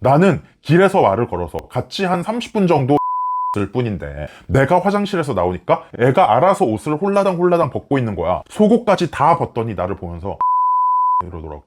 나는 길에서 말을 걸어서 같이 한 30분 정도 을 뿐인데 내가 화장실에서 나오니까 애가 알아서 옷을 홀라당 홀라당 벗고 있는 거야. 속옷까지 다 벗더니 나를 보면서 이러더라고.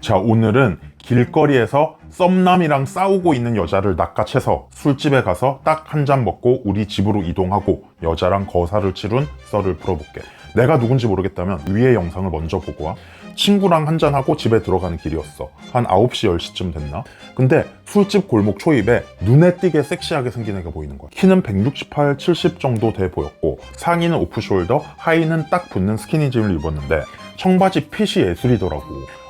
자 오늘은 길거리에서 썸남이랑 싸우고 있는 여자를 낚아채서 술집에 가서 딱 한 잔 먹고 우리 집으로 이동하고 여자랑 거사를 치룬 썰을 풀어볼게 내가 누군지 모르겠다면 위의 영상을 먼저 보고 와. 친구랑 한잔하고 집에 들어가는 길이었어. 한 9시 10시쯤 됐나? 근데 술집 골목 초입에 눈에 띄게 섹시하게 생긴 애가 보이는 거야. 키는 168, 70 정도 돼 보였고 상의는 오프숄더, 하의는 딱 붙는 스키니진을 입었는데 청바지 핏이 예술이더라고.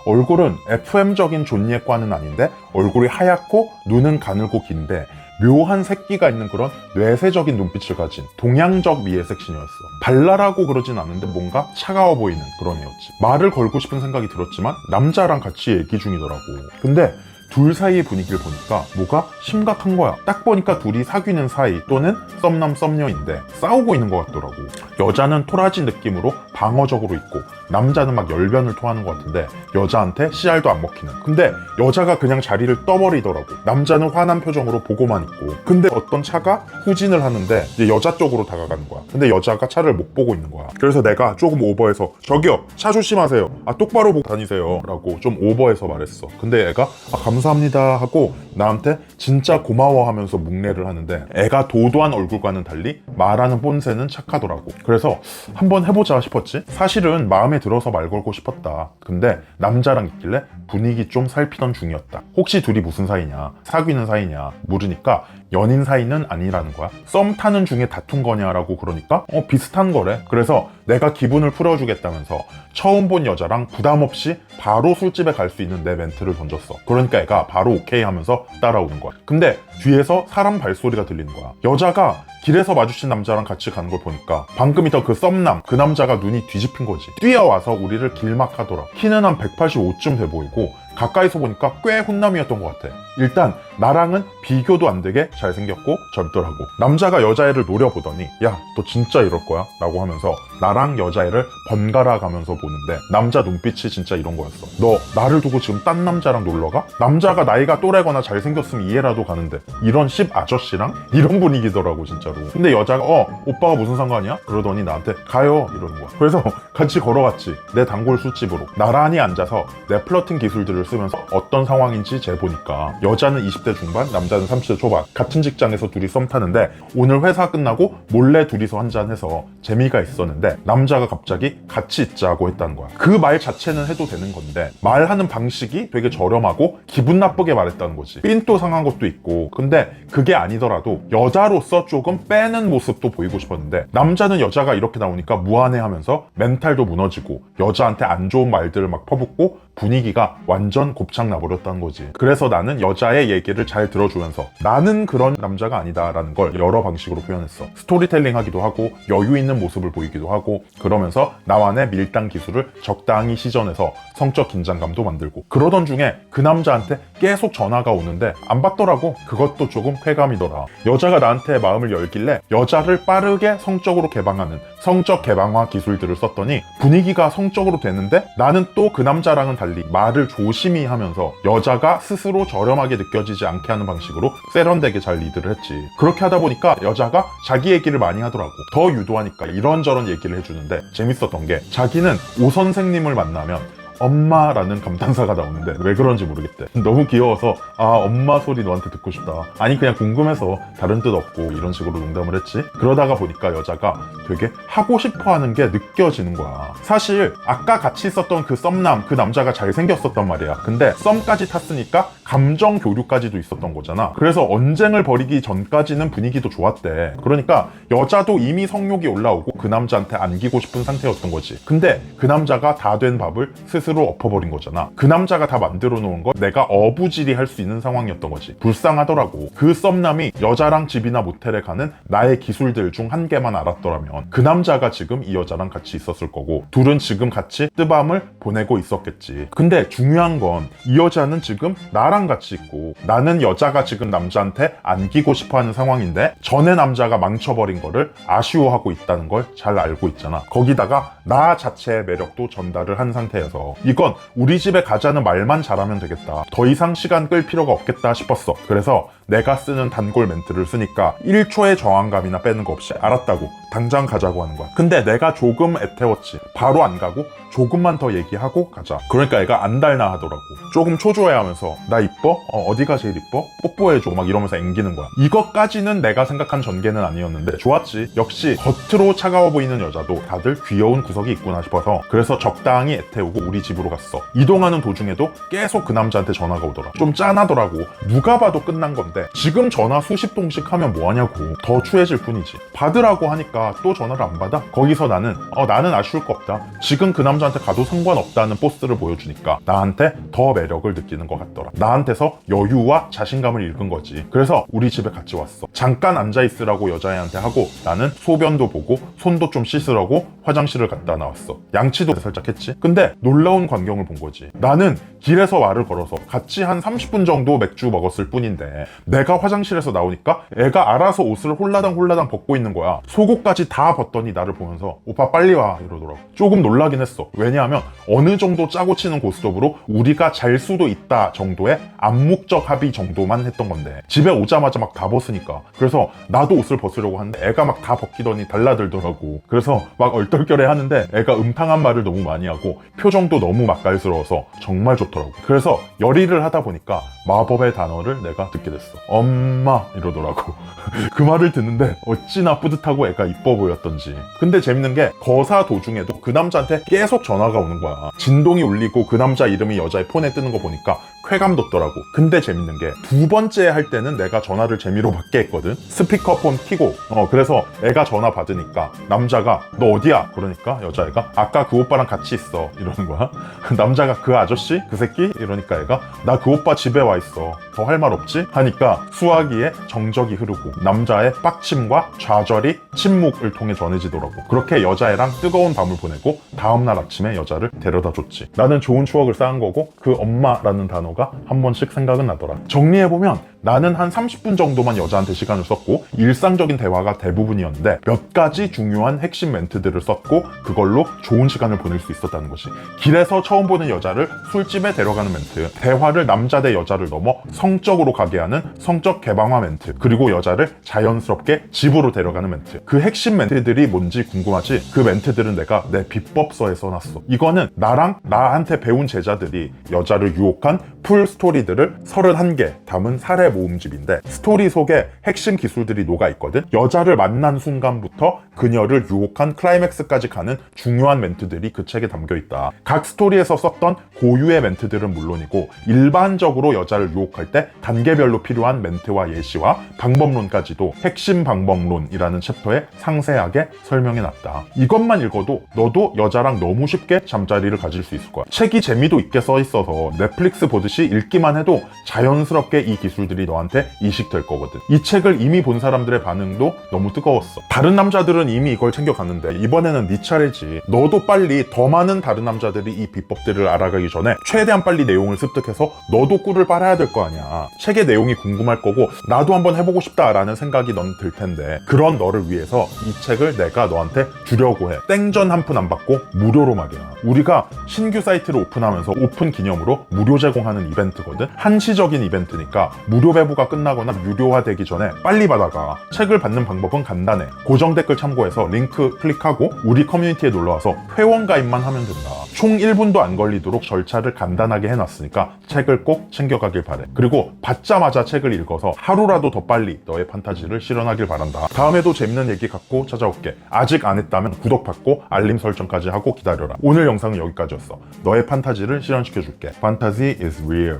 얼굴은 FM적인 존예과는 아닌데 얼굴이 하얗고 눈은 가늘고 긴데 묘한 새끼가 있는 그런 뇌세적인 눈빛을 가진 동양적 미의 섹시녀였어. 발랄하고 그러진 않은데 뭔가 차가워 보이는 그런 애였지. 말을 걸고 싶은 생각이 들었지만 남자랑 같이 얘기 중이더라고. 근데 둘 사이의 분위기를 보니까 뭐가 심각한 거야. 딱 보니까 둘이 사귀는 사이 또는 썸남 썸녀인데 싸우고 있는 것 같더라고. 여자는 토라지 느낌으로 방어적으로 있고 남자는 막 열변을 토하는 것 같은데 여자한테 씨알도 안 먹히는. 근데 여자가 그냥 자리를 떠버리더라고. 남자는 화난 표정으로 보고만 있고. 근데 어떤 차가 후진을 하는데 여자 쪽으로 다가가는 거야. 근데 여자가 차를 못 보고 있는 거야. 그래서 내가 조금 오버해서 저기요 차 조심하세요. 아 똑바로 보고 다니세요. 라고 좀 오버해서 말했어. 근데 애가 아, 감사합니다 하고 나한테 진짜 고마워하면서 묵례를 하는데 애가 도도한 얼굴과는 달리 말하는 본새는 착하더라고. 그래서 한번 해보자 싶었지. 사실은 마음에 들어서 말 걸고 싶었다. 근데 남자랑 있길래 분위기 좀 살피던 중이었다. 혹시 둘이 무슨 사이냐? 사귀는 사이냐? 물으니까 연인 사이는 아니라는 거야. 썸 타는 중에 다툰 거냐라고 그러니까 어 비슷한 거래. 그래서 내가 기분을 풀어주겠다면서 처음 본 여자랑 부담 없이 바로 술집에 갈 수 있는 내 멘트를 던졌어. 그러니까 애가 바로 오케이 하면서 따라오는 거야. 근데 뒤에서 사람 발소리가 들리는 거야. 여자가 길에서 마주친 남자랑 같이 가는 걸 보니까 방금이던 그 썸남 그 남자가 눈이 뒤집힌 거지. 뛰어와서 우리를 길막하더라. 키는 한 185쯤 돼 보이고 가까이서 보니까 꽤 훈남이었던 것 같아. 일단 나랑은 비교도 안 되게 잘생겼고 젊더라고. 남자가 여자애를 노려보더니 야 너 진짜 이럴 거야? 라고 하면서 나랑 여자애를 번갈아 가면서 보는데 남자 눈빛이 진짜 이런 거였어. 너 나를 두고 지금 딴 남자랑 놀러가? 남자가 나이가 또래거나 잘생겼으면 이해라도 가는데 이런 씹 아저씨랑 이런 분위기더라고 진짜로. 근데 여자가 어 오빠가 무슨 상관이야? 그러더니 나한테 가요 이러는 거야. 그래서 같이 걸어갔지. 내 단골 술집으로 나란히 앉아서 내 플러팅 기술들을 쓰면서 어떤 상황인지 재보니까 여자는 20대 중반, 남자는 30대 초반 같은 직장에서 둘이 썸 타는데 오늘 회사 끝나고 몰래 둘이서 한잔해서 재미가 있었는데 남자가 갑자기 같이 있자고 했다는 거야. 그 말 자체는 해도 되는 건데 말하는 방식이 되게 저렴하고 기분 나쁘게 말했다는 거지. 삔또 상한 것도 있고 근데 그게 아니더라도 여자로서 조금 빼는 모습도 보이고 싶었는데 남자는 여자가 이렇게 나오니까 무안해하면서 멘탈도 무너지고 여자한테 안 좋은 말들을 막 퍼붓고 분위기가 완전 곱창 나버렸다는 거지. 그래서 나는 여자의 얘기를 잘 들어주면서 나는 그런 남자가 아니다라는 걸 여러 방식으로 표현했어. 스토리텔링 하기도 하고 여유 있는 모습을 보이기도 하고 그러면서 나만의 밀당 기술을 적당히 시전해서 성적 긴장감도 만들고 그러던 중에 그 남자한테 계속 전화가 오는데 안 받더라고. 그것도 조금 쾌감이더라. 여자가 나한테 마음을 열길래 여자를 빠르게 성적으로 개방하는 성적 개방화 기술들을 썼더니 분위기가 성적으로 되는데 나는 또 그 남자랑은 달리 말을 조심히 하면서 여자가 스스로 저렴하게 느껴지지 않게 하는 방식으로 세련되게 잘 리드를 했지. 그렇게 하다 보니까 여자가 자기 얘기를 많이 하더라고. 더 유도하니까 이런저런 얘기를 해주는데 재밌었던 게 자기는 오 선생님을 만나면 엄마라는 감탄사가 나오는데 왜 그런지 모르겠대. 너무 귀여워서 아 엄마 소리 너한테 듣고 싶다. 아니 그냥 궁금해서 다른 뜻 없고 이런 식으로 농담을 했지. 그러다가 보니까 여자가 되게 하고 싶어 하는 게 느껴지는 거야. 사실 아까 같이 있었던 그 썸남 그 남자가 잘생겼었단 말이야. 근데 썸까지 탔으니까 감정 교류까지도 있었던 거잖아. 그래서 언쟁을 벌이기 전까지는 분위기도 좋았대. 그러니까 여자도 이미 성욕이 올라오고 그 남자한테 안기고 싶은 상태였던 거지. 근데 그 남자가 다 된 밥을 스스로 엎어버린 거잖아. 그 남자가 다 만들어 놓은 걸 내가 어부질이 할 수 있는 상황이었던 거지. 불쌍하더라고. 그 썸남이 여자랑 집이나 모텔에 가는 나의 기술들 중 한 개만 알았더라면 그 남자가 지금 이 여자랑 같이 있었을 거고 둘은 지금 같이 뜨밤을 보내고 있었겠지. 근데 중요한 건 이 여자는 지금 나랑 같이 있고 나는 여자가 지금 남자한테 안기고 싶어 하는 상황인데 전에 남자가 망쳐버린 거를 아쉬워하고 있다는 걸 잘 알고 있잖아. 거기다가 나 자체의 매력도 전달을 한 상태여서 이건 우리 집에 가자는 말만 잘하면 되겠다. 더 이상 시간 끌 필요가 없겠다 싶었어. 그래서 내가 쓰는 단골 멘트를 쓰니까 1초의 저항감이나 빼는 거 없이 알았다고 당장 가자고 하는 거야. 근데 내가 조금 애태웠지. 바로 안 가고 조금만 더 얘기하고 가자. 그러니까 애가 안 달나 하더라고. 조금 초조해 하면서 나 이뻐? 어, 디가 제일 이뻐? 뽀뽀해줘. 막 이러면서 앵기는 거야. 이것까지는 내가 생각한 전개는 아니었는데 좋았지. 역시 겉으로 차가워 보이는 여자도 다들 귀여운 구석이 있구나 싶어서 그래서 적당히 애태우고 우리 집으로 갔어. 이동하는 도중에도 계속 그 남자한테 전화가 오더라. 좀 짠하더라고. 누가 봐도 끝난 건데 지금 전화 수십 통씩 하면 뭐하냐고. 더 추해질 뿐이지. 받으라고 하니까 또 전화를 안 받아. 거기서 나는 어 나는 아쉬울 거 없다. 지금 그 남자한테 가도 상관없다는 포스를 보여주니까 나한테 더 매력을 느끼는 것 같더라. 나한테서 여유와 자신감을 잃은 거지. 그래서 우리 집에 같이 왔어. 잠깐 앉아 있으라고 여자애한테 하고 나는 소변도 보고 손도 좀 씻으라고 화장실을 갔다 나왔어. 양치도 살짝 했지. 근데 놀라운 광경을 본 거지. 나는 길에서 말을 걸어서 같이 한 30분 정도 맥주 먹었을 뿐인데 내가 화장실에서 나오니까 애가 알아서 옷을 홀라당 홀라당 벗고 있는 거야. 속옷까지 다 벗더니 나를 보면서 오빠 빨리 와 이러더라고. 조금 놀라긴 했어. 왜냐하면 어느 정도 짜고 치는 고스톱으로 우리가 잘 수도 있다 정도의 암묵적 합의 정도만 했던 건데 집에 오자마자 막 다 벗으니까 그래서 나도 옷을 벗으려고 하는데 애가 막 다 벗기더니 달라들더라고. 그래서 막 얼떨결에 하는데 애가 음탕한 말을 너무 많이 하고 표정도 너무 맛깔스러워서 정말 좋더라고. 그래서 열의를 하다 보니까 마법의 단어를 내가 듣게 됐어. 엄마 이러더라고. 그 말을 듣는데 어찌나 뿌듯하고 애가 이뻐 보 였던지. 근데 재밌는 게 거사 도중에도 그 남자한테 계속 전화가 오는 거야. 진동이 울리고 그 남자 이름이 여자의 폰에 뜨는 거 보니까 쾌감 돋더라고. 근데 재밌는 게 두 번째 할 때는 내가 전화를 재미로 받게 했거든. 스피커폰 키고 어 그래서 애가 전화 받으니까 남자가 너 어디야? 그러니까 여자애가 아까 그 오빠랑 같이 있어 이러는 거야. 남자가 그 아저씨? 그 새끼? 이러니까 애가 나 그 오빠 집에 와 있어. 더 할 말 없지? 하니까 수화기에 정적이 흐르고 남자의 빡침과 좌절이 침묵을 통해 전해지더라고. 그렇게 여자애랑 뜨거운 밤을 보내고 다음날 아침에 여자를 데려다 줬지. 나는 좋은 추억을 쌓은 거고 그 엄마라는 단어가 한 번씩 생각은 나더라. 정리해보면 나는 한 30분 정도만 여자한테 시간을 썼고 일상적인 대화가 대부분이었는데 몇 가지 중요한 핵심 멘트들을 썼고 그걸로 좋은 시간을 보낼 수 있었다는 것이 길에서 처음 보는 여자를 술집에 데려가는 멘트 대화를 남자 대 여자를 넘어 성적으로 가게 하는 성적 개방화 멘트 그리고 여자를 자연스럽게 집으로 데려가는 멘트. 그 핵심 멘트들이 뭔지 궁금하지? 그 멘트들은 내가 내 비법서에 써놨어. 이거는 나랑 나한테 배운 제자들이 여자를 유혹한 풀 스토리들을 31개 담은 사례 모음집인데 스토리 속에 핵심 기술들이 녹아 있거든. 여자를 만난 순간부터 그녀를 유혹한 클라이맥스까지 가는 중요한 멘트들이 그 책에 담겨 있다. 각 스토리에서 썼던 고유의 멘트들은 물론이고 일반적으로 여자를 유혹할 때 단계별로 필요한 멘트와 예시와 방법론까지도 핵심 방법론이라는 챕터에 상세하게 설명해 놨다. 이것만 읽어도 너도 여자랑 너무 쉽게 잠자리를 가질 수 있을 거야. 책이 재미도 있게 써 있어서 넷플릭스 보듯이 읽기만 해도 자연스럽게 이 기술들이 너한테 이식될 거거든. 이 책을 이미 본 사람들의 반응도 너무 뜨거웠어. 다른 남자들은 이미 이걸 챙겨갔는데 이번에는 네 차례지. 너도 빨리 더 많은 다른 남자들이 이 비법들을 알아가기 전에 최대한 빨리 내용을 습득해서 너도 꿀을 빨아야 될 거 아니야. 책의 내용이 궁금할 거고 나도 한번 해보고 싶다라는 생각이 넌 들 텐데 그런 너를 위해서 이 책을 내가 너한테 주려고 해. 땡전 한 푼 안 받고 무료로 막이야. 우리가 신규 사이트를 오픈하면서 오픈 기념으로 무료 제공하는 이벤트거든. 한시적인 이벤트니까 무료 배부가 끝나거나 유료화되기 전에 빨리 받아가. 책을 받는 방법은 간단해. 고정 댓글 참고 해서 링크 클릭하고 우리 커뮤니티에 놀러와서 회원 가입만 하면 된다. 총 1분도 안 걸리도록 절차를 간단하게 해놨으니까 책을 꼭 챙겨가길 바래. 그리고 받자마자 책을 읽어서 하루라도 더 빨리 너의 판타지를 실현하길 바란다. 다음에도 재밌는 얘기 갖고 찾아올게. 아직 안 했다면 구독 받고 알림 설정까지 하고 기다려라. 오늘 영상은 여기까지였어. 너의 판타지를 실현시켜줄게. 판타지 is real.